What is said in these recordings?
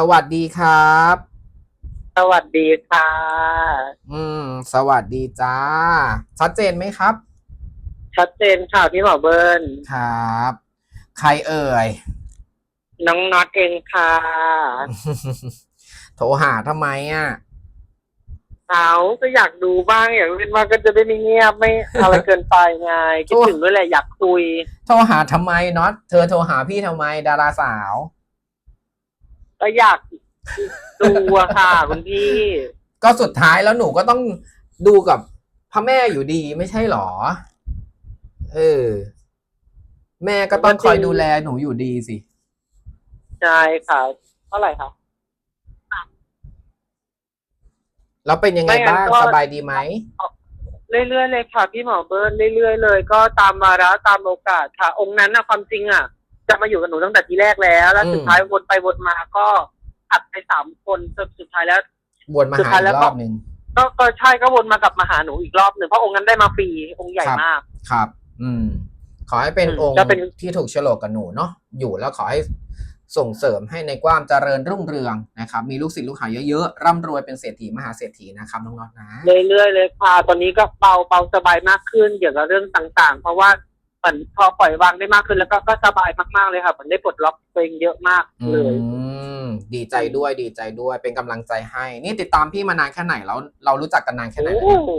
สวัสดีครับ สวัสดีค่ะ อืม สวัสดีจ้า ชัดเจนไหมครับ ชัดเจนค่ะพี่หมอเบิร์นครับ ใครเอ่ย น้องน็อตเองค่ะ โทรหาทำไมอะเขาก็อยากดูบ้างอยากเล่นบ้างก็จะได้ไม่เงียบไม่อะไรเกินไปไงคิดถึงด้วยแหละอยากคุย โทรหาทำไมน็อตเธอโทรหาพี่ทำไมดาราสาว ก็อยากดูอะค่ะคุณพี่ ก็สุดท้ายแล้วหนูก็ต้องดูกับพระแม่อยู่ดีไม่ใช่หรอ เออ แม่ก็ต้องคอยดูแลหนูอยู่ดีสิ ใช่ค่ะ เท่าไหร่คะแล้วเป็นยังไงไม่งั้นบ้างก็สบายดีไหม เรื่อยๆเลยค่ะ พี่หมอเบิร์นเรื่อยๆเลย ก็ตามมาระตามโอกาสค่ะ องค์นั้นนะความจริงอะ จะมาอยู่กับหนูตั้งแต่ทีแรกแล้ว แล้วอืมสุดท้ายวนไปวนมาก็อัดไปสามคนจนสุดท้ายแล้ว วนมาสุดหาท้ายอีแล้วกก็รอบหนึ่งก็ก็ใช่ก็วนมากลับมาหาหนูอีกรอบหนึ่งเพราะองค์นั้นได้มาฟรีองค์ใหญ่ครับมาก ครับ อืม ขอให้เป็นอืมองค์ก็เป็น ที่ถูกโฉลกกับหนูเนาะอยู่แล้วขอให้ส่งเสริมให้ในความเจริญรุ่งเรืองนะครับ มีลูกศิษย์ลูกหาเยอะๆร่ำรวยเป็นเศรษฐีมหาเศรษฐีนะครับน้องน็อตนะ เรื่อยๆเลยค่ะตอนนี้ก็เบาเบาสบายมากขึ้นเกี่ยวกับเรื่องต่างๆ เพราะว่า เหมือนพอปล่อยวางได้มากขึ้นแล้วก็ก็สบายมากๆเลยค่ะเหมือนได้ปลดล็อกตัวเองเยอะมากอืเลย มดีใจด้วยดีใจด้วยเป็นกำลังใจให้ นี่ติดตามพี่มานานแค่ไหนแล้วเรารู้จักกันนานแค่ไหนโอ้แล้วโห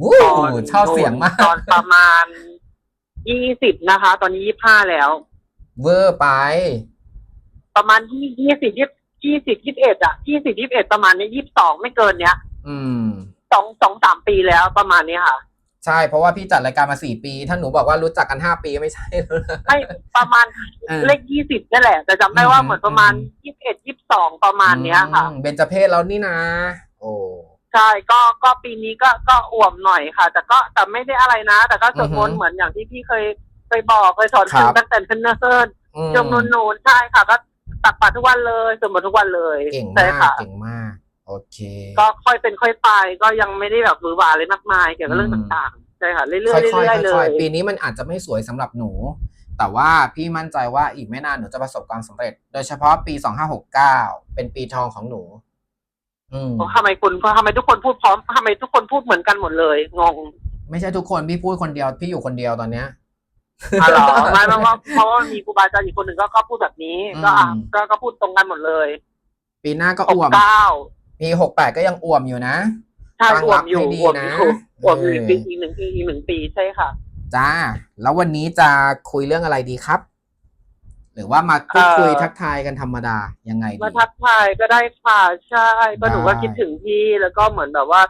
วู้ชอบเสียงมากตอนประมาณยี่สิบนะคะ ตอนนี้ยี่ห้าแล้ว เวอร์ไป ประมาณยี่ยี่สิบยี่ยี่สิบยี่สิบเอ็ดอะยี่สิบยี่สิบเอ็ดประมาณเนี้ยี่สิบสองไม่เกินเนี้ยอืม สองสองสามปีแล้วประมาณนี้ค่ะ ใช่ เพราะว่าพี่จัดรายการมาสี่ปี ถ้าหนูบอกว่ารู้จักกันห้าปีก็ไม่ใช่แล้วนะให้ประมาณเออเลขยี่สิบนี่แหละ แต่จำได้ว่าอืม เหมือนประมาณอืมยี่สิบเอ็ดยี่สิบสองประมาณเนี้ยค่ะ อืมเบญจเพศแล้วนี่นะ โอ้ ใช่ก็ก็ปีนี้ก็ก็อ่วมหน่อยค่ะ แต่ก็แต่ไม่ได้อะไรนะ แต่ก็สวดมนอือต์ฮึเหมือนอย่างที่พี่เคยเคยบอกเคยสอนครับ ตั้งแต่เทนเนอร์อืมจมนูนนูนใช่ค่ะ ก็ตักบาตรทุกวันเลยสวดมนต์ทุกวันเลยเก่งใช่มากค่ะ เก่งมาก โอเค ก็ค่อยเป็นค่อยไปก็ยังไม่ได้แบบหวือหวาเลยมากมายเกี่ยวกับเรื่องอืมต่างๆใช่ค่ะเรื่อยๆค่อยๆเรื่อยๆเลค่อยยๆปีนี้มันอาจจะไม่สวยสำหรับหนู แต่ว่าพี่มั่นใจว่าอีกไม่นานหนูจะประสบความสำเร็จ โดยเฉพาะปีสองห้าหกเก้าเป็นปีทองของหนู อืม ทำไมคุณทำไมทุกคนพูดพร้อมทำไมทุกคนพูดเหมือนกันหมดเลยงงไม่ใช่ทุกคนพี่พูดคนเดียวพี่อยู่คนเดียวตอนเนี้ย อ๋อเหรอไม่เพราะว่าเพราะว่ามีครูบาอาจารย์อีกคนหนึ่งก็ก็พูดแบบนี้ ก็อะอืม ก็ก็พูดตรงกันหมดเลยปีหน้าก็หอ่กวม เก้า ปีหกแปดก็ยังอ่วมอยู่นะใช่ตั้งอ่วรัมบอยู่ให้ดีอ่วมนะอยู่อ่วมอยู่อีกเออปีอีกหนึ่งปีอีกหนึ่งปีใช่ค่ะ จ้า แล้ววันนี้จะคุยเรื่องอะไรดีครับ หรือว่ามาพูดคุยเอ่อทักทายกันธรรมดายังไงดีมาทักทายก็ได้ค่ะใช่ก็หนูก็ได้คิดถึงพี่แล้วก็เหมือนแบบว่า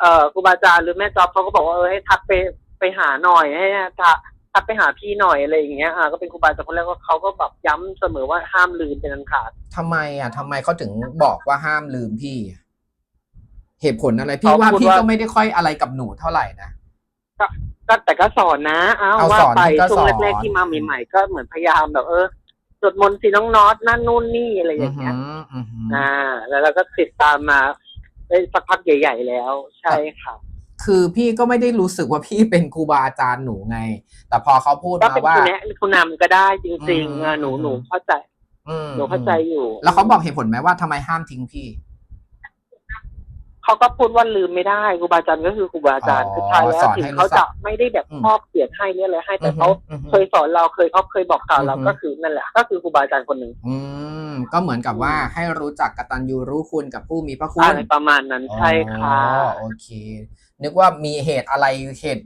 เอ่อครูบาอาจารย์หรือแม่จอบเขาก็บอกว่าเออให้ทักไปไปหาหน่อยให้ทัก ทักไปหาพี่หน่อยอะไรอย่างเงี้ยอะก็เป็นครูบาอาจารย์คนแรกก็เขาก็แบบย้ำเสมอว่าห้ามลืมเป็นอันขาด ทำไมอะทำไมเขาถึงบอกว่าห้ามลืมพี่อะเหตุผลอะไรพี่เขาว่าพูดพี่ว่า ก็ไม่ได้ค่อยอะไรกับหนูเท่าไหร่นะ ก็แต่ก็สอนนะเอาเอาว่าสอนไปพี่ก็ช่วงสอน แรกๆที่มาใหม่ๆก็เหมือนพยายามแบบเออสวดมนต์สีน้องน็อตนั่นนู่นนี่อะไรออือย่างหืเงี้ยออือหืออ่า แล้วเราก็ติดตามมาได้สักพักใหญ่ ๆ แล้ว ใช่ค่ะ คือพี่ก็ไม่ได้รู้สึกว่าพี่เป็นครูบาอาจารย์หนูไง แต่พอเขาพูดก็มาเป็นว่า คุณแนะคุณนำก็ได้จริงอืมๆอะหนูหนูเข้าใจ อืมหนูเข้าใจอยู่แล้วเขาบอกเหตุผลไหมว่าทำไมห้ามทิ้งพี่ เขาก็พูดว่าลืมไม่ได้ครูบาอาจารย์ก็คือครูบาอาจารย์อ๋อสุดท้ายแล้สวอนถึงให้รู้เขาจัจะกไม่ได้แบบอืมมอบเกียรติให้เนี่ยเลยให้แต่อือหืเขาออือหือเคยสอนเราเคยเขาเคยบอกกล่าวเราอือฮึ ก็คือนั่นแหละ ก็คือครูบาอาจารย์คนหนึ่ง อืม ก็เหมือนกับว่าให้รู้จักกตัญญูรู้คุณกับผู้มีพระคุณอะไรประมาณนั้นใช่ค่ะอ๋อโอเค นึกว่ามีเหตุอะไรเหตุ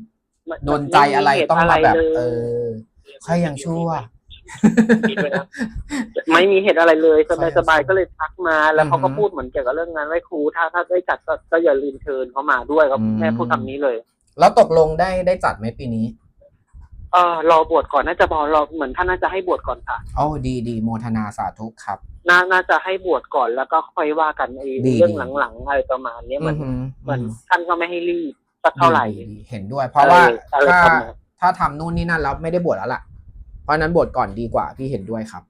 โดนใจอะไรม่มีเหตุต้องมาแบบะไรลยเออค่อยยังชั่วคิดไว้นะไม่มีเหตุอะไรเลยสค่บาอยยสบายๆก็เลยทักมา แล้วเขาก็อือฮึพูดเหมือนเกี่ยวกับเรื่องงานไหว้ครูถ้าถ้าได้จัดก็ก็อย่าลืมเชิญเขามาด้วยก็อืมแม่พูดคำนี้เลย แล้วตกลงได้ได้จัดไหมปีนี้ เออรอบวชก่อนน่าจะพอรอเหมือนท่านน่าจะให้บวชก่อนค่ะโอ้ดีดีโมทนาสาธุครับ น่าน่าจะให้บวชก่อนแล้วก็ค่อยว่ากันไอ้ดีเรื่องดี หลังๆอะไรประมาณเนี้ยเหมือนอือหือเหมือนอือหือท่านก็ไม่ให้รีบสักเท่าไหร่ดีดีเห็นด้วย เพราะว่าอะไรถ้าประมาณ ถ้าทำนู่นนี่นั่นแล้วไม่ได้บวชแล้วล่ะ เพราะฉะนั้นบวชก่อนดีกว่าพี่เห็นด้วยครับ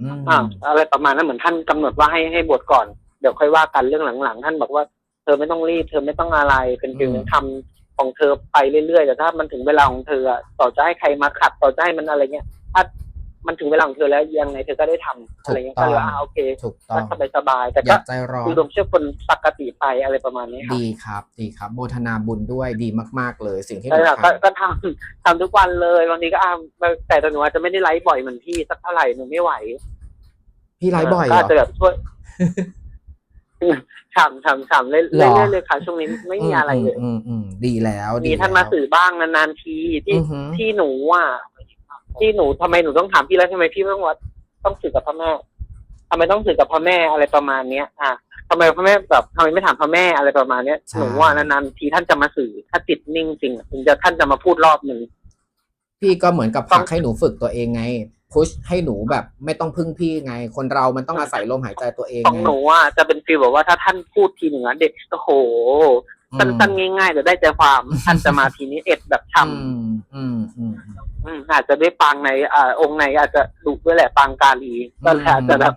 อืมอ่าอะไรประมาณนั้นเหมือนท่านกำหนดว่าให้ให้บวชก่อนเดี๋ยวค่อยว่ากันเรื่องหลังๆ ท่านบอกว่าเธอไม่ต้องรีบ เธอไม่ต้องอะไรเป็นเพียงทำ ของเธอไปเรื่อยๆแต่ถ้ามันถึงเวลาของเธออะต่อจะให้ใครมาขัดต่อจะให้มันอะไรเงี้ยถ้ามันถึงเวลาของเธอแล้วยังไงเธอก็ได้ทำอะไรเงี้ยถูก็กเลต้องยอ่าโอเคถูกต้ก็องสบายสบายๆแต่อก็ย่าใจร้อนคือรวมเชื่อคนปกติไปอะไรประมาณนี้ค่ะดีครับดีครับโมทนาบุญด้วยดีมาก ๆ เลยสิ่งที่หใช่นูค่ะก็ทำก็ทำทำทุกวันเลยวันนี้ก็อ่าแต่แต่หนูอาจจะไม่ได้ไลฟ์บ่อยเหมือนพี่สักเท่าไหร่หนูไม่ไหวพี่ไลฟ์บ่อยเหรก็ออาจจะแบบช่วย ฉ่ำฉ่ำฉ่ำเรื่อยหรอ เรื่อยๆเลยค่ะ ช่วงนี้ไม่มีอะไรเลยอืมอืมอืมดีแล้วดีมีท่านมาสื่อบ้างนานๆทีที่ อือหือที่หนูอะที่หนูทำไมหนูต้องถามพี่แล้วทำไมพี่ต้องว่าต้องสื่อกับพ่อแม่ทำไมต้องสื่อกับพ่อแม่อะไรประมาณเนี้ย อะทำไมพ่อแม่แบบทำไมไม่ถามพ่อแม่อะไรประมาณเนี้ยใช่หนูว่านานๆทีท่านจะมาสื่อถ้าติดนิ่งจริงอะถึงจะท่านจะมาพูดรอบหนึ่ง พี่ก็เหมือนกับต้ผลัองกให้หนูฝึกตัวเองไง พุชให้หนูแบบไม่ต้องพึ่งพี่ไง คนเรามันต้องอาศัยลมหายใจตัวเองของไง หนูอะจะเป็นฟีลแบบว่าถ้าท่านพูดทีหนึ่งอะเด็กโอ้โหอืม สั้นๆง่ายๆแต่ได้ใจความ ท่านจะมาทีนี้เอ็ดแบบฉ่ำอืมอืมอืมอืมอาจจะได้ฟังในอ่าองค์ในอาจจะดุด้วยแหละฟังกาลีก็เลยอาจจะแบบ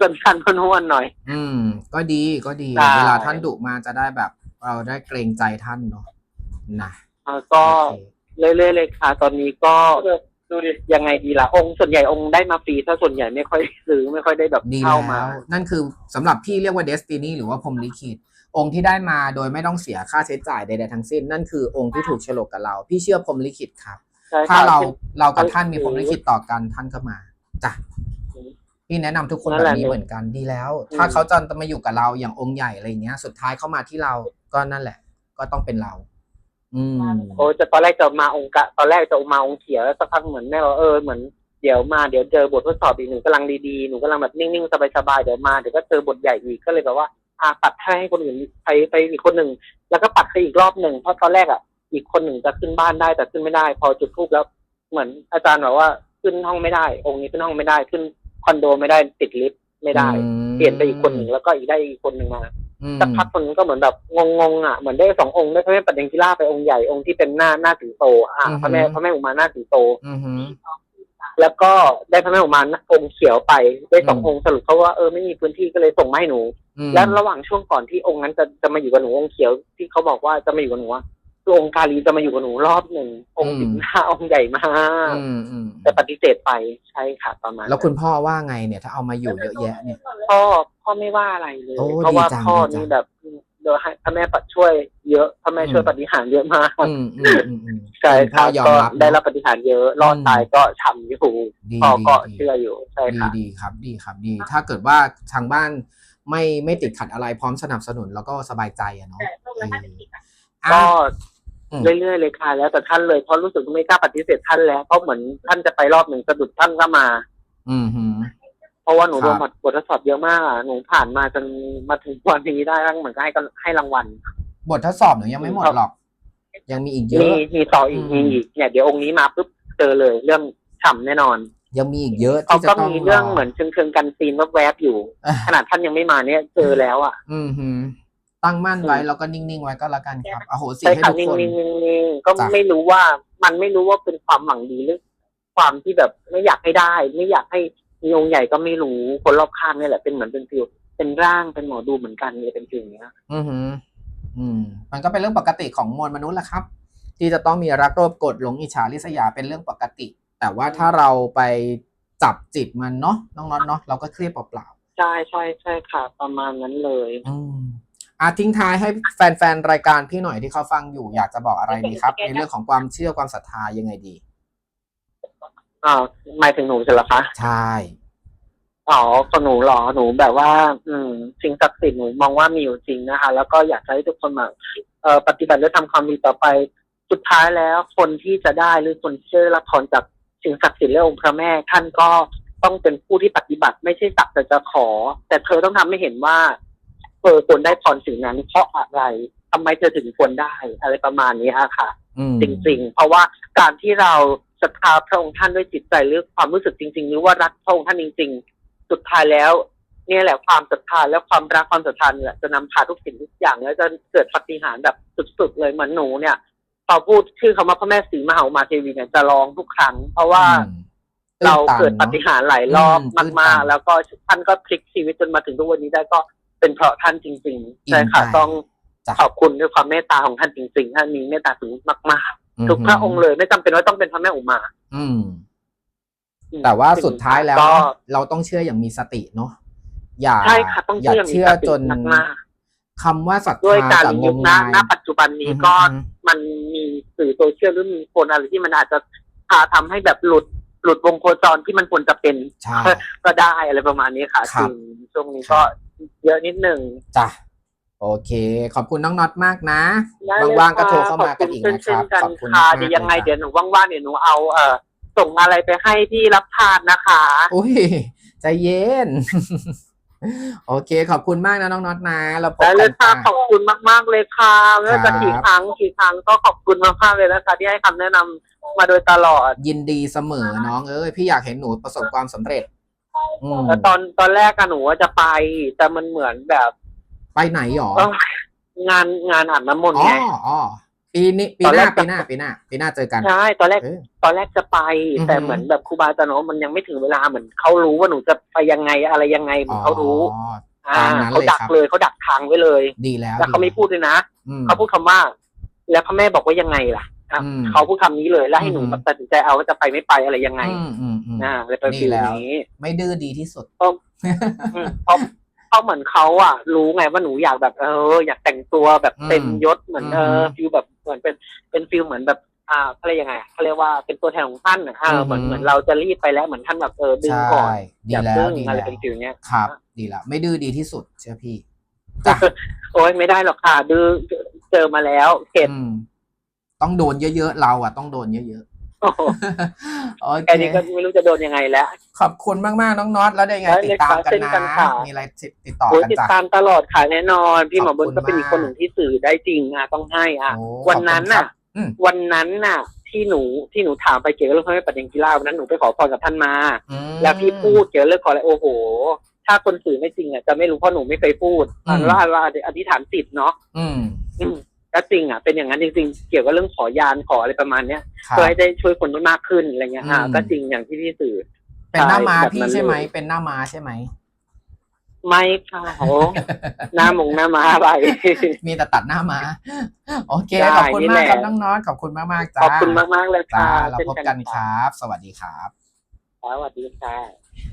สั้นๆพ้วนๆหน่อย อืม ก็ดีก็ดีใช่เวลาท่านดุมาจะได้แบบ เราได้เกรงใจท่านเนาะนะแล้วก็ โอเค เรื่อยๆเลยค่ะ ตอนนี้ก็ ดูดิยังไงดีล่ะองค์ส่วนใหญ่องค์ได้มาฟรีถ้าส่วนใหญ่ไม่ค่อยซื้อไม่ค่อยได้แบบดีเข้าแล้มาวนั่นคือสำหรับพี่เรียกว่าเดสตินีหรือว่าพรหมลิขิตองค์ที่ได้มาโดยไม่ต้องเสียค่าใช้จ่ายใดๆทั้งสิ้น นั่นคือองค์ที่ถูกโฉลกกับเรา พี่เชื่อพรหมลิขิตครับ ใช่ถ้าค่ะเราช่นเรากับท่านมีพรหมลิขิตต่อกันท่านก็มาจ้ะอืมพี่แนะนำทุกคนนั่แบนแหบละนี้หนูเหมือนกันดีแล้ว อืม ถ้าเขาจะมาอยู่กับเราอย่างองค์ใหญ่อะไรเงี้ย สุดท้ายเขามาที่เราก็นั่นแหละ ก็ต้องเป็นเรา อืมโอ้จะตอนแรกจะมาองค์กะตอนแรกจะมาองค์เขียวแล้วสักพักเหมือนแม่ว่าเออเหมือนเดี๋ยวมาเดี๋ยวเจอบททดสอบอีกหนึ่งกำลังดีๆหนูกำลังแบบนิ่งๆสบายๆเดี๋ยวมาเดี๋ยวก็เจอบทใหญ่อีกก็เลยแบบว่าอ่าปัดให้คนอื่นไปไปอีกคนหนึ่งแล้วก็ปัดไปอีกรอบหนึ่งเพราะตอนแรกอะอีกคนหนึ่งจะขึ้นบ้านได้แต่ขึ้นไม่ได้ พอจุดทูบแล้วเหมือนอาจารย์บอกว่าขึ้นห้องไม่ได้ องค์นี้ขึ้นห้องไม่ได้ขึ้นคอนโดไม่ได้ติดลิฟต์ไม่ได้ เปลี่ยนไปอีกคนหนึ่งแล้วก็อีกได้อีกคนหนึ่งมา สักพักคนก็เหมือนแบบงงๆอะเหมือนได้สององค์ได้พระแม่ปัดเดงกิล่าไปองค์ใหญ่องค์ที่เป็นหน้าหน้าสิงโต อะพระแม่พระแม่อุมาหน้าสิงโตอือหือแล้วก็ได้พระแม่อุมาองค์เขียวไปได้สองอืมองค์สรุปเขาว่าเออไม่มีพื้นที่ก็เลยส่งมาให้หนูอืมแล้วระหว่างช่วงก่อนที่องค์นั้นจะจะมาอยู่กับหนูองค์เขียว ที่เขาบอกว่าจะมาอยู่กับหนูอะคือองค์กาลีจะมาอยู่กับหนูรอบหนึ่งองค์สิงหน้าองค์ใหญ่มากอืมอืมแต่ปฏิเสธไปใช่ค่ะประมาณแล้วคุณพ่อว่าไงเนี่ย ถ้าเอามาอยู่เยอะแยะเนี่ยพ่อ พ่อไม่ว่าอะไรเลย โอ้เพราะว่าดีจังพ่อดีจัง นี่แบบเดี๋ยวให้พระแม่ปัดช่วย เยอะพระแม่ช่วยอืมปฏิหารย์เยอะมากอืมอืมอืมอืม ใช่คุณคพ่อรับยอมก็รับได้เนอะรับปฏิหารย์เยอะรอดอืม ตายก็ฉ่ำอยู่ดีพ่อก็ดี เชื่ออยู่ใช่ดีค่ะ ดีครับดีครับดี ถ้าเกิดว่าทางบ้านไม่ไม่ติดขัดอะไรพร้อมสนับสนุนแล้วก็สบายใจอะเนาะเออก็อะอืม เรื่อยๆเลยค่ะแล้วแต่ท่านเลยเพราะรู้สึกไม่กล้าปฏิเสธท่านแล้วเพราะเหมือนท่านจะไปรอบหนึ่งสะดุดท่านก็มา อืมหืม เพราะว่าหนูครัโดบนบททดสอบเยอะมากอะหนูผ่านมาจนมาถึงวันนี้ได้แล้วเหมือนก็ให้กันให้รางวัล บททดสอบหนูยังไม่หมดหรอก ยังมีอีกเยมีอะมีต่ออีกอืมีมอีกเนี่ยเดี๋ยวองค์นี้มาปุ๊บเจอเลยเรื่องฉ่ำแน่นอน ยังมีอีกเยอะเขาที่จะก็ต้องมีเรื่องเหมือนเชิงเชิงๆกันซีนแวบๆอยู่อะขนาดท่านยังไม่มาเนี่ยเจอแล้วอะ อืมหืมตั้งมั่นไว้อืมแล้วก็นิ่งๆไว้ก็แล้วกันครับ อโหสิใช่ให้ค่ะทุกนิ่คนงๆๆๆก็จ้ะไม่รู้ว่ามันไม่รู้ว่าเป็นความหวังดีหรือความที่แบบไม่อยากให้ได้ ไม่อยากให้ มีองค์ใหญ่ก็ไม่รู้คนรอบข้างเนี่ยแหละเป็นเหมือนเป็นฟิลเป็นร่างเป็นหมอดูเหมือนกันเนี่ยเป็นฟิลอย่างเงี้ยอือหือ อืม มันก็เป็นเรื่องปกติของมวลมนุษย์แหละครับ ที่จะต้องมีรักโลภโกรธหลงอิจฉาริษยาเป็นเรื่องปกติ แต่ว่าถ้าเราไปจับจิตมันเนาะน้องน็อตเนาะเราก็เครียดเปล่าใช่ใช่ใช่ค่ะ ประมาณนั้นเลย ๆอืมอาทิ้งท้ายให้แฟนๆรายการพี่หน่อยที่เขาฟังอยู่อยากจะบอกอะไรดีครับ ในเรื่องของความเชื่อความศรัทธายังไงดี อ่าหมายถึงหนูใช่เหรอคะ ใช่ อ๋อของหนูเหรอหนูแบบว่า อืมสิ่งศักดิ์สิทธิ์หนูมองว่ามีอยู่จริงนะคะ แล้วก็อยากให้ทุกคนมาเอ่อปฏิบัติและทำความดีต่อไป สุดท้ายแล้วคนที่จะได้หรือคนที่ได้รับพรจากสิ่งศักดิ์สิทธิ์และองค์พระแม่ ท่านก็ต้องเป็นผู้ที่ปฏิบัติไม่ใช่สักแต่จะขอ แต่เธอต้องทำให้เห็นว่าเธอควรได้พรสิ่งนั้นเพราะอะไรทำไมเธอถึงควรได้ อะไรประมาณนี้ค่ะ อืม จริงๆ เพราะว่าการที่เรา ศรัทธาพระองค์ท่านด้วยจิตใจหรือความรู้สึกจริง ๆ หรือว่ารักพระองค์ท่านจริง ๆ สุดท้ายแล้ว เนี่ยแหละความศรัทธาและความรักความศรัทธาเนี่ยแหละจะนำพาทุกสิ่งทุกอย่างแล้วจะเกิดปาฏิหารย์แบบสุดๆเลยเหมือนหนูเนี่ยพอพูดชื่อคำว่าพระแม่ศรีมหาอุมาเทวีเนี่ยจะร้องทุกครั้ง เพราะว่าอืมเราตื้นตันเกิดปาฏิหารย์หลายรอบอืมตื้นตันมากๆ แล้วก็ท่านก็พลิกชีวิตจนมาถึงทุกวันนี้ได้ก็เป็นเพราะท่านจริงๆใช่ค่ะอินใจต้องจ้ะขอบคุณด้วยความเมตตาของท่านจริงๆ ท่านมีเมตตาสูงมากๆอืม ทุกพระองค์เลย ไม่จำเป็นว่าต้องเป็นพระแม่อุมา อืม แต่ว่าสุดท้ายแล้วก็เนอะเราต้องเชื่ออย่างมีสติเนาะอย่าใช่ค่ะต้องอย่าเชื่อมีเชื่อสติจนมากคำว่าศรัทๆด้วยธาการกับงยุคมณงายณปัจจุบันนี้ก็อืมมันมีสื่อโซเชียลหรือมีคนอะไรที่มันอาจจะพาทำให้แบบหลุดหลุดวงโคจรที่มันควรจะเป็นใช่ก็ได้อะไรประมาณนี้ค่ะครัจบริงช่วงนี้ก็เยอะนิดหนึ่งจ้ะ โอเค ขอบคุณน้องน็อตมากนะได้เลยว่างๆก็ค่ะโทรเข้ามากันอีกนะคเช่รันบกันขอบคุณค่ะมากๆเดี๋ยวยังไงลครับเดี๋ยวหนูว่างๆเดี๋ยวหนูเอาเอ่อส่งอะไรไปให้ที่รับทานนะคะอุ้ยใจเย็น โอเค ขอบคุณมากนะน้องน็อตนะเราพบได้เลกัยนค่ะค่ะขอบคุณมากๆเลยค่ะไม่ว่าครัจะบกี่ครั้งกี่ครั้งก็ขอบคุณมากๆเลยนะคะที่ให้คำแนะนำมาโดยตลอด ยินดีเสมอน้องเอ้ยพี่อยากเห็นหนูประสบความสำเร็จอืมแล้วตอนตอนแรกอะหนูว่าจะไป แต่มันเหมือนแบบ ไปไหนหรอเอ้างานงานอาบน้ำมนต์อ๋อไง อ๋อปีนี้ปีตอนหแรน้ากปีจะหน้าปีหน้าปีหน้าเจอกันใช่ ตอนแรก เออ ตอนแรกจะไป อือฮึ แต่เหมือนแบบครูบาอาจารย์บอกว่ามันยังไม่ถึงเวลาเหมือนเขารู้ว่าหนูจะไปยังไงอะไรยังไงเหมือนเขารู้ อ๋อ อ่าตามนั้นเขาเลยดักครับ เลยเขาดักทางไว้เลย ดีแล้วแล้วเขาไม่พูดเลยนะอืม เขาพูดคำว่า แล้วพระแม่บอกว่ายังไงล่ะอะอืมเขาพูดคำนี้เลยแล้วให้หนูอือฮึแบบตัดสินใจเอาว่าจะไปไม่ไปอะไรยังไงอืมอืมอืม อ่าเลยเป็นดีฟิลแล้ว นี้ ไม่ดื้อดีที่สุด อืมเพราะเพ ราะเหมือนเขาอะ รู้ไงว่าหนูอยากแบบเออ อยากแต่งตัวแบบอืมเต็มยศเหมือนเอออืมฟิลแบบเหมือนเป็นเป็นฟิลเหมือนแบบอ่าเขาเรียกยังไงเขาเรียกว่าเป็นตัวแทนของท่านอะอ่าอืมเหมือนเหมือนเราจะรีบไปแล้วเหมือนท่านแบบเออดึงใช่ก่อนดีอย่าแล้วดึงดีอะไรแล้วเป็นฟิลเนี้ยครับ ดีแล้วไม่ดื้อดีที่สุดเชื่อพี่จ้ะโอ้ยไม่ได้หรอกค่ะดื้อเจอมาแล้วเข็ดอืมต้องโดนเยอะๆเราอะ ต้องโดนเยอะโอ้โหๆ โอเคแค่นี้ก็ไม่รู้จะโดนยังไงแล้ว ขอบคุณมากๆน้องน็อตแล้วได้ไงได้ติเลดยตามค่ะกันเช่นนะกันค่ะมีอะไรติดต่อโอ้ยกันติดจ้ะตามตลอดค่ะแน่นอน พี่หมอขอบบุญคุณก็เป็นอีกคนหนึ่งที่สื่อได้จริงอะต้องให้อะโอ้วันนั้นขอบคุณครัน่ะบอืมวันนั้นน่ะ ที่หนูที่หนูถามไปเกี่ยวกับเรื่องพระแม่ปัจจัยกีฬาวันนั้นหนูไปขอพรกับท่านมาอืมแล้วพี่พูดเกี่ยวกับเรื่องขออะไรโอ้โหถ้าคนสื่อไม่จริงอะจะไม่รู้เพราะหนูไม่เคยพูดอืมว่าว่าอธิษฐานจิตเนาะอืมอืมแล้วจริงอะเป็นอย่างนั้นจริงๆ เกี่ยวกับเรื่องขอยานขออะไรประมาณเนี้ยครับ เพื่อให้ได้ช่วยคนได้มากขึ้นอะไรเงี้ยอ่าอืมก็จริงอย่างที่พี่สื่อ เป็นหน้าม้าแบบพี่นั้นใช่ไหมเลยเป็นหน้าม้าใช่ไหมไม่ค่ะโหหน้ามงหน้ามาอะไรมีแต่ตัดหน้าม้าโอเคได้ขอบคุณนี่มากแหละครับน้องน็อตขอบคุณมากๆจ้าขอบคุณมากๆเลยจ้าค่ะเราช่นพบกันครับ สวัสดีครับสวัสดีค่ะ